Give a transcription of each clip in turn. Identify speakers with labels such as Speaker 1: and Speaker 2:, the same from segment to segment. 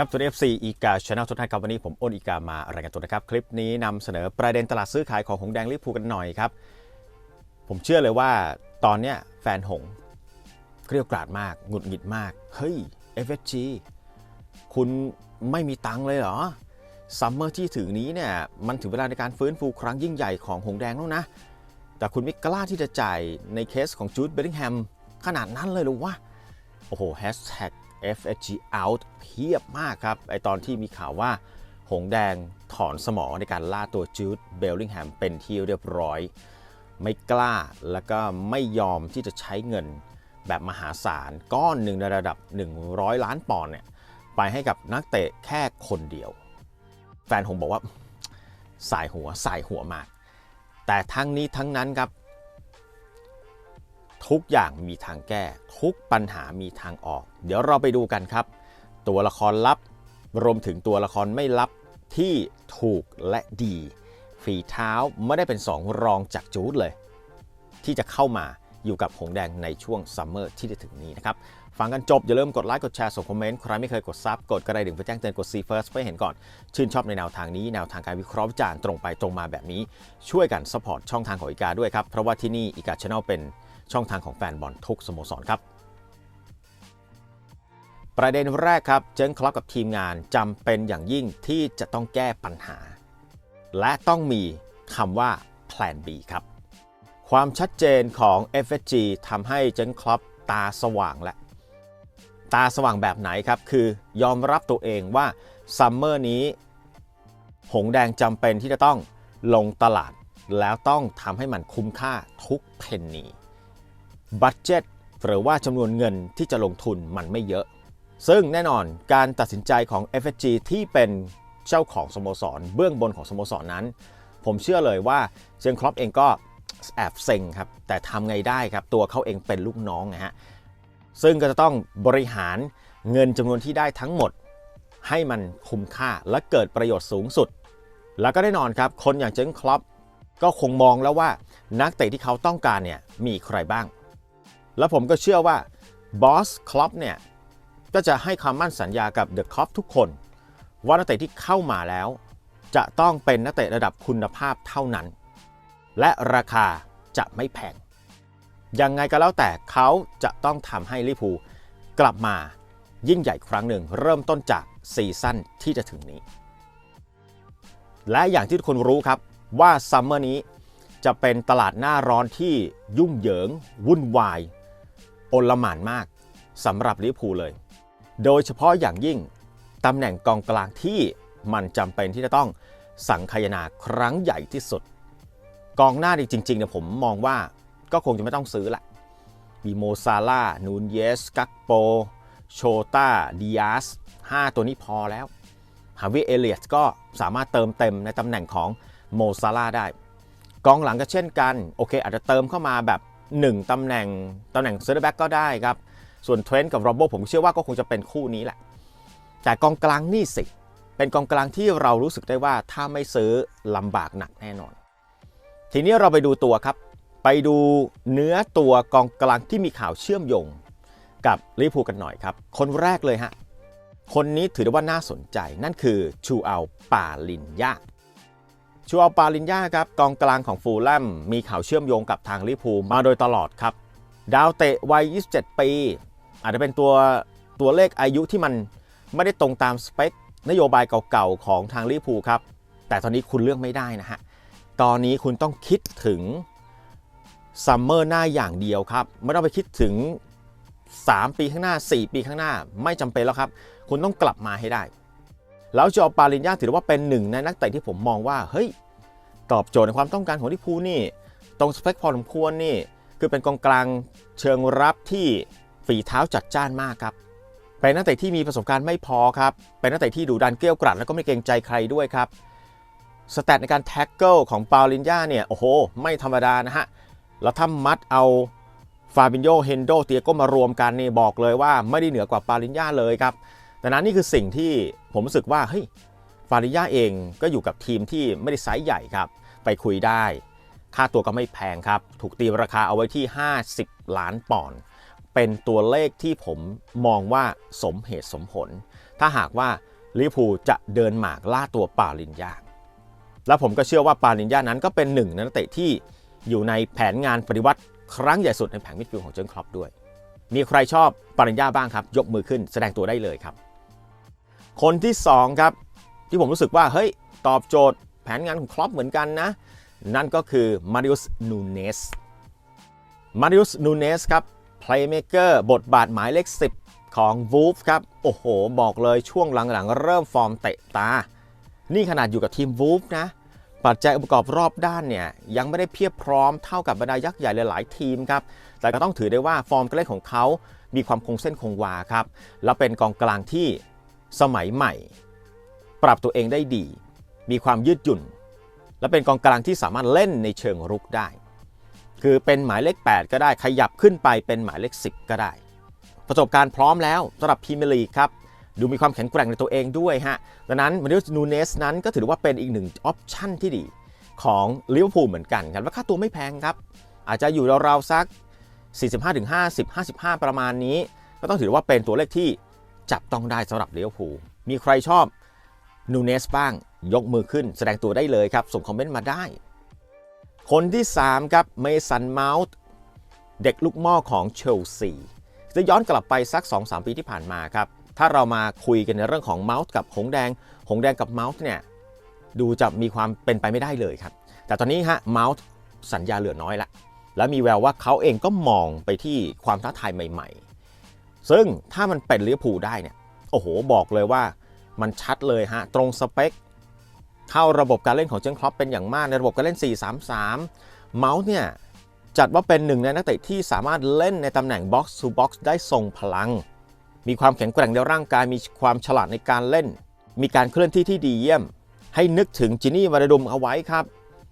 Speaker 1: ครับตัว FC อีกาช anel ทุกท่านครับวันนี้ผมอ้นอีกามารายงานตัวนะครับ คลิปนี้นำเสนอประเด็นตลาดซื้อขายของหงแดงลิเวอร์พูลกันหน่อยครับ ผมเชื่อเลยว่าตอนเนี้ยแฟนหงเกลียวกราดมากหงุดหงิดมาก เฮ้ย FSG คุณไม่มีตังเลยเหรอซัมเมอร์ที่ถึงนี้เนี่ยมันถึงเวลาในการฟื้นฟูครั้งยิ่งใหญ่ของหงแดงแล้วนะ แต่คุณไม่กล้าที่จะจ่ายในเคสของจูดเบลิงแฮมขนาดนั้นเลยหรือวะโอ้โหแฮชแท็ก FSG out เพียบมากครับ ไอตอนที่มีข่าวว่า หงแดงถอนสมองในการล่าตัวจูดเบลลิงแฮมเป็นที่เรียบร้อย ไม่กล้าแล้วก็ไม่ยอมที่จะใช้เงินแบบมหาศาล ก้อนหนึ่งในระดับ 100 ล้านปอนด์เนี่ยไปให้กับนักเตะแค่คนเดียว แฟนผมบอกว่า สายหัวสายหัวมาก แต่ทั้งนี้ทั้งนั้นครับ ทุกอย่างมีทางแก้ ทุกปัญหามีทางออก เดี๋ยวเราไปดูกันครับ ตัวละครลับ รวมถึงตัวละครไม่ลับที่ถูกและดี ฝีเท้าไม่ได้เป็นสองรองจากจูดเลย ที่จะเข้ามาอยู่กับหงแดงในช่วงซัมเมอร์ที่จะถึงนี้นะครับ ฟังกันจบ อย่าลืมกดไลค์ กดแชร์ ส่งคอมเมนต์ ใครไม่เคยกดซับกดกระดิ่งเพื่อแจ้งเตือนกด See First เพื่อเห็นก่อน ชื่นชอบในแนวทางนี้ แนวทางการวิเคราะห์วิจารณ์ตรงไปตรงมาแบบนี้ ช่วยกันสปอร์ตช่องทางของอีกาด้วยครับ เพราะว่าที่นี่อีกาช n แนลเป็น ช่องทางของแฟนบอลทุกสโมสรครับ ประเด็นแรกครับ เจิงคล็อกกับทีมงานจำเป็นอย่างยิ่งที่จะต้องแก้ปัญหา และต้องมีคำว่า Plan B ครับ ความชัดเจนของ FSG ทำให้เจนคล็อปตาสว่างและ ตาสว่างแบบไหนครับ คือยอมรับตัวเองว่าซัมเมอร์นี้ หงแดงจำเป็นที่จะต้องลงตลาด แล้วต้องทำให้มันคุ้มค่าทุกเพนนี บัตเจ็ตหรือว่าจำนวนเงินที่จะลงทุนมันไม่เยอะ ซึ่งแน่นอนการตัดสินใจของ FSG ที่เป็นเจ้าของสโมสร เบื้องบนของสโมสรนั้น ผมเชื่อเลยว่าเจนครอปเองก็แอบเซ็งครับ แต่ทำไงได้ครับ ตัวเขาเองเป็นลูกน้องนะฮะ ซึ่งก็จะต้องบริหารเงินจำนวนที่ได้ทั้งหมด ให้มันคุ้มค่าและเกิดประโยชน์สูงสุด แล้วก็แน่นอนครับ คนอย่างเจนครอปก็คงมองแล้วว่านักเตะที่เขาต้องการเนี่ยมีใครบ้าง แล้วผมก็เชื่อว่าบอสคลอปเนี่ยก็จะให้คำมั่นสัญญากับเดอะคลอปทุกคน ว่านักเตะที่เข้ามาแล้ว จะต้องเป็นนักเตะระดับคุณภาพเท่านั้น และราคาจะไม่แพงยังไงก็แล้วแต่เขาจะต้องทำให้ลิพูกลับมายิ่งใหญ่ครั้งหนึ่ง เริ่มต้นจากซีซั่นที่จะถึงนี้ และอย่างที่ทุกคนรู้ครับว่าซัมเมอร์นี้จะเป็นตลาดหน้าร้อนที่ยุ่งเหยิง วุ่นวาย โอลหม่านมากสำหรับลิเวอร์พูลเลย โดยเฉพาะอย่างยิ่งตำแหน่งกองกลางที่มันจำเป็นที่จะต้องสังคายนาครั้งใหญ่ที่สุด กองหน้าจริงๆเนี่ยผมมองว่าก็คงจะไม่ต้องซื้อละมีโมซาลานูนเยส กักโป โชตาดิอาส5ตัวนี้พอแล้ว ฮาวิเอเลียสก็สามารถเติมเต็มในตำแหน่งของโมซาลาได้ กองหลังก็เช่นกัน โอเค อาจจะเติมเข้ามาแบบ 1 ตำแหน่งตำแหน่งเซอร์แบ็กก็ได้ครับ ส่วนเทรนต์กับโรโบผมเชื่อว่าก็คงจะเป็นคู่นี้แหละ แต่กองกลางนี่สิ เป็นกองกลางที่เรารู้สึกได้ว่าถ้าไม่ซื้อลำบากหนักแน่นอน ทีนี้เราไปดูตัวครับ ไปดูเนื้อตัวกองกลางที่มีข่าวเชื่อมโยง กับลิเวอร์พูลกันหน่อยครับ คนแรกเลยฮะคนนี้ถือได้ว่าน่าสนใจนั่นคือชูอัลปาลินยา ชูอัลปาลินยาครับกองกลางของฟูลแลมมีข่าวเชื่อมโยงกับทางลิพูมาโดยตลอดครับ ดาวเตะวัย 27 ปี อาจจะเป็นตัวตัวเลขอายุที่มันไม่ได้ตรงตามสเปคนโยบายเก่าๆของทางลิพูครับ แต่ตอนนี้คุณเลือกไม่ได้นะฮะ ตอนนี้คุณต้องคิดถึงซัมเมอร์หน้าอย่างเดียวครับ ไม่ต้องไปคิดถึง 3 ปีข้างหน้า 4 ปีข้างหน้าไม่จำเป็นแล้วครับ คุณต้องกลับมาให้ได้ แล้วจอปาลินยาถือว่าเป็นหนึ่งในนักเตะที่ผมมองว่าเฮ้ยตอบโจทย์ในความต้องการของลิเวอร์พูนี่ ตรงสเปคพอสมควรนี่ คือเป็นกองกลางเชิงรับที่ฝีเท้าจัดจ้านมากครับ เป็นนักเตะที่มีประสบการณ์ไม่พอครับ เป็นนักเตะที่ดุดันเกรี้ยวกราดแล้วก็ไม่เกรงใจใครด้วยครับสแตทในการแท็กเกิลของปาลินยาเนี่ยโอ้โห ไม่ธรรมดานะฮะแล้วถ้ามัดเอาฟาบินโยเฮนโดเตียโก็มารวมกันนี่บอกเลยว่าไม่ได้เหนือกว่าปาลินยาเลยครับ แต่นั้นนี่คือสิ่งที่ผมรู้สึกว่าเฮ้ยฟาริยาเองก็อยู่กับทีมที่ไม่ได้ไซส์ใหญ่ครับ ไปคุยได้ ค่าตัวก็ไม่แพงครับ ถูกตีราคาเอาไว้ที่ 50 ล้านปอนด์เป็นตัวเลขที่ผมมองว่าสมเหตุสมผล ถ้าหากว่าลิเวอร์พูลจะเดินหมากล่าตัวปาลินยาและผมก็เชื่อว่าปาลินยานั้นก็เป็นหนึ่งนักเตะที่อยู่ในแผนงานปฏิวัติครั้งใหญ่สุดในแผงมิดฟิลด์ของเจอร์นคล็อปด้วย มีใครชอบปาลินยาบ้างครับ ยกมือขึ้นแสดงตัวได้เลยครับ คนที่สองครับ ที่ผมรู้สึกว่า เฮ้ย ตอบโจทย์แผนงานของคลอปเหมือนกันนะ นั่นก็คือมาริอุสนูเนสมาริอุสนูเนสครับ playmaker บทบาทหมายเลข 10 ของ Wolf ครับ โอ้โห บอกเลยช่วงหลังๆ เริ่มฟอร์มเตะตา นี่ขนาดอยู่กับทีม Wolf นะ ปัจจัยองค์ประกอบรอบด้านเนี่ย ยังไม่ได้เพียบพร้อมเท่ากับบรรดายักษ์ใหญ่หลายๆทีมครับ แต่ก็ต้องถือได้ว่าฟอร์มการเล่นของเขา มีความคงเส้นคงวาครับ และเป็นกองกลางที่ สมัยใหม่ ปรับตัวเองได้ดี มีความยืดหยุ่น และเป็นกองกลางที่สามารถเล่นในเชิงรุกได้ คือเป็นหมายเลข 8 ก็ได้ขยับขึ้นไปเป็นหมายเลข 10 ก็ได้ ประสบการณ์พร้อมแล้วสำหรับพรีเมียร์ลีกครับดูมีความแข็งแกร่งในตัวเองด้วยฮะดังนั้นมาริอุสนูเนสนั้นก็ถือว่าเป็นอีกหนึ่งออปชั่นที่ดีของลิเวอร์พูลเหมือนกันครับและค่าตัวไม่แพงครับ อาจจะอยู่ราวๆสัก 45-50 55 ประมาณนี้ ก็ต้องถือว่าเป็นตัวเลขที่ จับต้องได้สำหรับเลิเวอร์พูมีใครชอบนูเนสบ้างยกมือขึ้นแสดงตัวได้เลยครับ ส่งคอมเมนต์มาได้ คนที่ 3 ครับเมสันเมาส์เด็กลูกหม้อของเชลซีจะย้อนกลับไปสัก 2-3 ปีที่ผ่านมาครับ ถ้าเรามาคุยกันในเรื่องของเมาส์กับหงแดง หงแดงกับเมาส์เนี่ยดูจะมีความเป็นไปไม่ได้เลยครับ แต่ตอนนี้ฮะเมาส์สัญญาเหลือน้อยละ และมีแววว่าเขาเองก็มองไปที่ความท้าทายใหม่ ๆ ซึ่งถ้ามันเป็นลิเวอร์พูลได้เนี่ย โอ้โห บอกเลยว่ามันชัดเลยฮะ ตรงสเปค เข้าระบบการเล่นของเจนครอปเป็นอย่างมากในระบบการเล่น 4-3-3 เมาส์เนี่ย จัดว่าเป็นหนึ่งในนักเตะที่สามารถเล่นในตำแหน่ง box to box ได้ทรงพลัง มีความแข็งแกร่งในร่างกาย มีความฉลาดในการเล่น มีการเคลื่อนที่ที่ดีเยี่ยม ให้นึกถึงจินี่วารดุมเอาไว้ครับ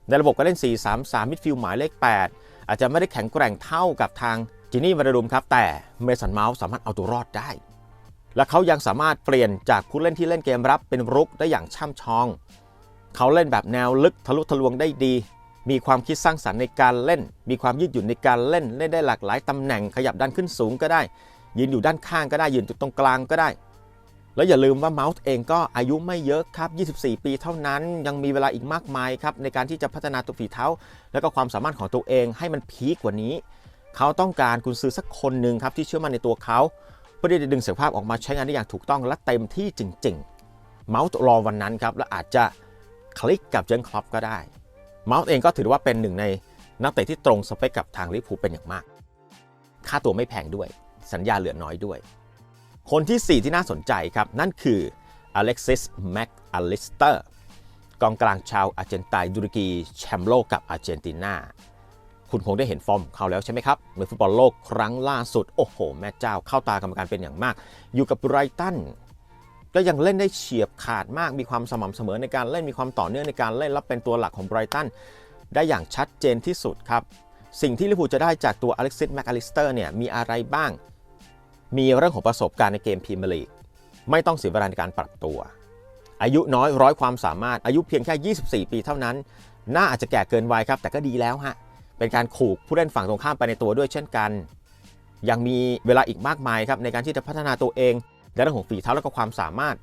Speaker 1: ในระบบการเล่น 4-3-3 มิดฟิลด์หมายเลข 8 อาจจะไม่ได้แข็งแกร่งเท่ากับทาง จินี่วาราดุมครับ แต่เมสันเมาส์สามารถเอาตัวรอดได้ และเขายังสามารถเปลี่ยนจากผู้เล่นที่เล่นเกมรับเป็นรุกได้อย่างช่ำชอง เขาเล่นแบบแนวลึกทะลุทะลวงได้ดี มีความคิดสร้างสรรค์ในการเล่น มีความยืดหยุ่นในการเล่นเล่นได้หลากหลายตำแหน่งขยับดันขึ้นสูงก็ได้ ยืนอยู่ด้านข้างก็ได้ยืนจุดตรงกลางก็ได้ แล้วอย่าลืมว่าเมาส์เองก็อายุไม่เยอะครับ 24 ปีเท่านั้นยังมีเวลาอีกมากมายครับในการที่จะพัฒนาตัวฝีเท้า และก็ความสามารถของตัวเองให้มันพีกกว่านี้ เขาต้องการกุญซือสักคนหนึ่งครับที่เชื่อมั่นในตัวเขาเพื่อที่จะดึงศักยภาพออกมาใช้งานได้อย่างถูกต้องและเต็มที่จริง ๆ เมาส์รอวันนั้นครับและอาจจะคลิกกับเจนคลอปก็ได้ เมาส์เองก็ถือว่าเป็นหนึ่งในนักเตะที่ตรงสเปคกับทางลิเวอร์พูลเป็นอย่างมาก ค่าตัวไม่แพงด้วย สัญญาเหลือน้อยด้วย คนที่ 4 ที่น่าสนใจครับ นั่นคืออเล็กซิสแม็กอลิสเตอร์กองกลางชาวอาร์เจนไตน์ดุรกีแชมป์โลกกับอาร์เจนตินา คุณคงได้เห็นฟอร์มของเขาแล้วใช่ไหมครับในฟุตบอลโลกครั้งล่าสุด โอ้โห แม่เจ้าเข้าตากรรมการเป็นอย่างมาก อยู่กับไบรตันก็ยังเล่นได้เฉียบขาดมากมีความสม่ำเสมอในการเล่นมีความต่อเนื่องในการเล่นและเป็นตัวหลักของไบรตันได้อย่างชัดเจนที่สุดครับ สิ่งที่ลิเวอร์พูลจะได้จากตัวอเล็กซิสแมคอลิสเตอร์เนี่ยมีอะไรบ้าง มีเรื่องของประสบการณ์ในเกมพรีเมียร์ลีกไม่ต้องเสียเวลาในการปรับตัว อายุน้อยร้อยความสามารถอายุเพียงแค่ 24 ปีเท่านั้น น่าอาจจะแก่เกินวัยครับ แต่ก็ดีแล้วฮะ เป็นการขู่ผู้เล่นฝั่งตรงข้ามไปในตัวด้วยเช่นกัน ยังมีเวลาอีกมากมายครับในการที่จะพัฒนาตัวเองในเรื่องของฝีเท้าและก็ความสามารถ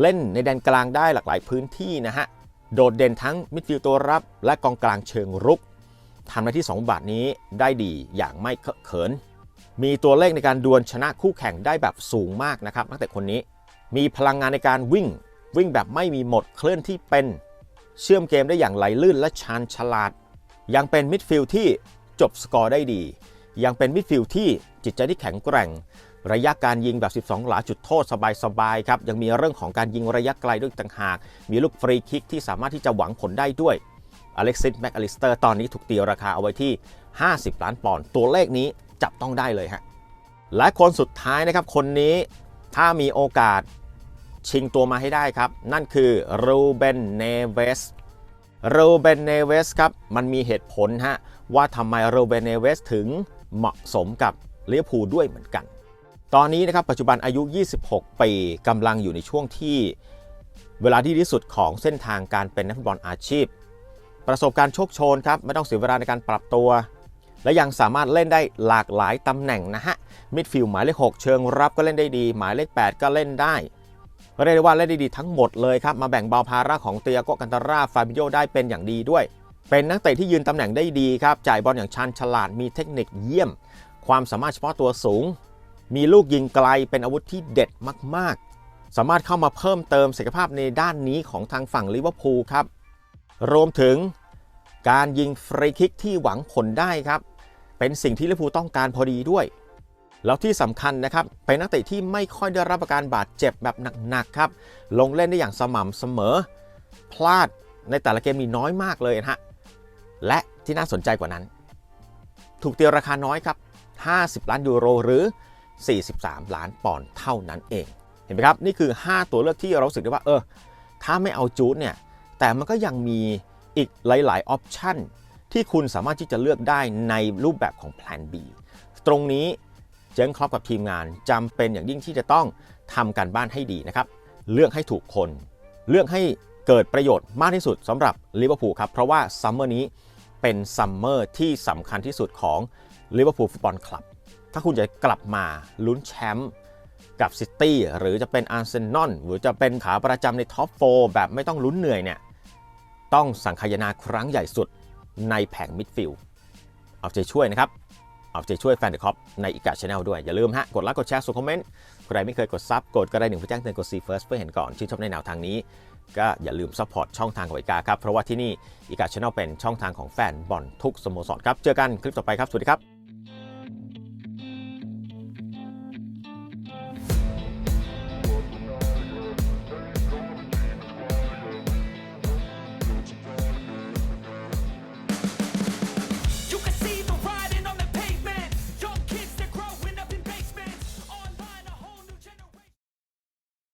Speaker 1: เล่นในแดนกลางได้หลากหลายพื้นที่นะฮะโดดเด่นทั้งมิดฟิลด์ตัวรับ และกองกลางเชิงรุกทำหน้าที่ 2 บาทนี้ได้ดีอย่างไม่เคอะเขิน มีตัวเลขในการดวลชนะคู่แข่งได้แบบสูงมากนะครับนักเตะคนนี้ มีพลังงานในการวิ่ง วิ่งแบบไม่มีหมดเคลื่อนที่เป็น เชื่อมเกมได้อย่างไหลลื่นและชาญฉลาด ยังเป็นมิดฟิลด์ที่จบสกอร์ได้ดี ยังเป็นมิดฟิลด์ที่จิตใจที่แข็งแกร่ง ระยะการยิงแบบ 12 หลาจุดโทษสบายๆครับ ยังมีเรื่องของการยิงระยะไกลด้วยต่างหาก มีลูกฟรีคิกที่สามารถที่จะหวังผลได้ด้วยอเล็กซิสแมคอลิสเตอร์ตอนนี้ถูกตีราคาเอาไว้ที่ 50 ล้านปอนด์ตัวเลขนี้จับต้องได้เลยฮะและคนสุดท้ายนะครับคนนี้ถ้ามีโอกาสชิงตัวมาให้ได้ครับ นั่นคือรูเบนเนเวส โรเบนเนเวสครับมันมีเหตุผลฮะว่าทำไมโรเบนเนเวสถึงเหมาะสมกับลิเวอร์พูด้วยเหมือนกัน ตอนนี้นะครับปัจจุบันอายุ 26 ปีกำลังอยู่ในช่วงที่เวลาที่ดีที่สุดของเส้นทางการเป็นนักฟุตบอลอาชีพ ประสบการณ์โชคโชนครับไม่ต้องเสียเวลาในการปรับตัว และยังสามารถเล่นได้หลากหลายตำแหน่งนะฮะมิดฟิลด์หมายเลข 6 เชิงรับก็เล่นได้ดี หมายเลข 8 ก็เล่นได้ เรียกได้ว่าเล่นด้ดีทั้งหมดเลยครับ มาแบ่งเบาภาระของเตียโกกันตาราฟาบิโยได้เป็นอย่างดีด้วย เป็นนักเตะที่ยืนตำแหน่งได้ดีครับ จ่ายบอลอย่างชันฉลาดมีเทคนิคเยี่ยม ความสามารถเฉพาะตัวสูง มีลูกยิงไกลเป็นอาวุธที่เด็ดมากๆ สามารถเข้ามาเพิ่มเติมศักยภาพในด้านนี้ของทางฝั่งลิเวอร์พูลครับ รวมถึงการยิงฟรีคิกที่หวังผลได้ครับ เป็นสิ่งที่ลิเวอร์พูลต้องการพอดีด้วย แล้วที่สำคัญนะครับเป็นนักเตะที่ไม่ค่อยได้รับอาการบาดเจ็บแบบหนักๆครับลงเล่นได้อย่างสม่ำเสมอ พลาดในแต่ละเกมมีน้อยมากเลยนะฮะและที่น่าสนใจกว่านั้น ถูกเตียวราคาน้อยครับ 50 ล้านยูโรหรือ 43 ล้านปอนด์เท่านั้นเอง เห็นไหมครับ นี่คือ 5 ตัวเลือกที่เราสึกได้ว่าเออถ้าไม่เอาจูดเนี่ย แต่มันก็ยังมีอีกหลายๆออปชันที่คุณสามารถที่จะเลือกได้ในรูปแบบของแผน B ตรงนี้ เจงครอปกับทีมงานจำเป็นอย่างยิ่งที่จะต้องทำการบ้านให้ดีนะครับ เลือกให้ถูกคน เลือกให้เกิดประโยชน์มากที่สุดสำหรับลิเวอร์พูลครับ เพราะว่าซัมเมอร์นี้เป็นซัมเมอร์ที่สำคัญที่สุดของลิเวอร์พูลฟุตบอลคลับ ถ้าคุณจะกลับมาลุ้นแชมป์กับซิตี้หรือจะเป็นอาร์เซนอลหรือจะเป็นขาประจำในท็อปโฟแบบไม่ต้องลุ้นเหนื่อยเนี่ยต้องสังคายนาครั้งใหญ่สุดในแผงมิดฟิลด์เอาใจช่วยนะครับ เอาใจช่วยแฟนเดอะคอปในอีกาชแนลด้วย อย่าลืมฮะ กดไลค์กดแชร์ส่งคอมเมนต์ใครไม่เคยกดซับกดก็ได้หนึ่งเพื่อแจ้งเตือนกด See First เพื่อเห็นก่อนชื่นชอบในแนวทางนี้ ก็อย่าลืมซัพพอร์ตช่องทางของอีกาครับเพราะว่าที่นี่อีกาชแนลเป็นช่องทางของแฟนบอลทุกสโมสรครับเจอกันคลิปต่อไปครับสวัสดีครับ